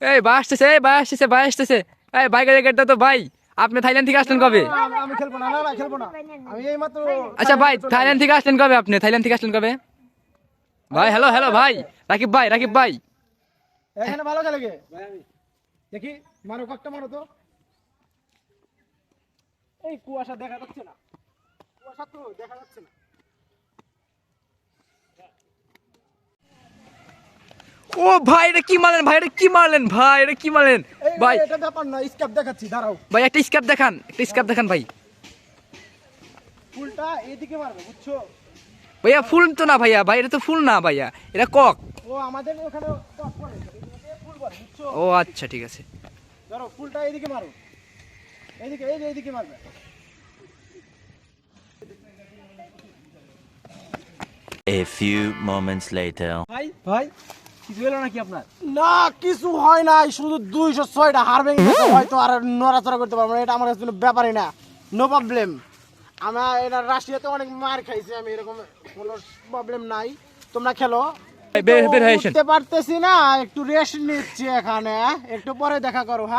এই ভাই আসতেছে এই ভাই আসতেছে ভাই আসতেছে। এই বাইকের গেটটা তো ভাই আপনি থাইল্যান্ড থেকে আসলেন কবে? আমি খেলব না না না খেলব না। আমি এই মাত্র আচ্ছা ভাই থাইল্যান্ড থেকে আসলেন কবে আপনি? থাইল্যান্ড থেকে আসলেন কবে? ভাই হ্যালো হ্যালো ভাই রাকিব ভাই রাকিব ভাই। এখানে ভালো খেলে গে দেখি মারো কয়েকটা মারো তো। এই কুয়াশা দেখা যাচ্ছে না। কুয়াশা তো দেখা যাচ্ছে না। ও ভাই এটা কি মারলেন? ভাই এটা কি মারলেন? ভাই এটা কি মারলেন? ভাই। এটা ব্যাপার না স্ক্যাপ দেখাচ্ছি দাঁড়াও। ভাই একটা স্ক্যাপ দেখান একটা স্ক্যাপ দেখান ভাই। ফুলটা এইদিকে মারবে বুঝছ? ভাইয়া ফুল তো না ভাইয়া ভাই এটা তো ফুল না ভাইয়া এটা কক। ও আমাদের ওখানে টপ পড়ে ফুল পড়ে বুঝছ? ও আচ্ছা ঠিক আছে। ধরো ফুলটা এইদিকে মারো। এইদিকে এই যে এইদিকে মারবে। A few moments later. ভাই ভাই। কিছু এলো নাকি আপনার? না কিছু হয় নাই শুধু দুইশো ছয়টা হার ভেঙে গেছে হয়তো আর নড়াচড়া করতে পারব না এটা আমার কাছে কোনো ব্যাপারই না। নো প্রবলেম আমার এটা রাশিয়াতে অনেক মার খাইছি আমি এরকম কোনো প্রবলেম নাই। তোমরা খেলো। বের- বের পারতেছি না একটু রেস্ট নিচ্ছি এখানে একটু পরে দেখা করো হ্যাঁ?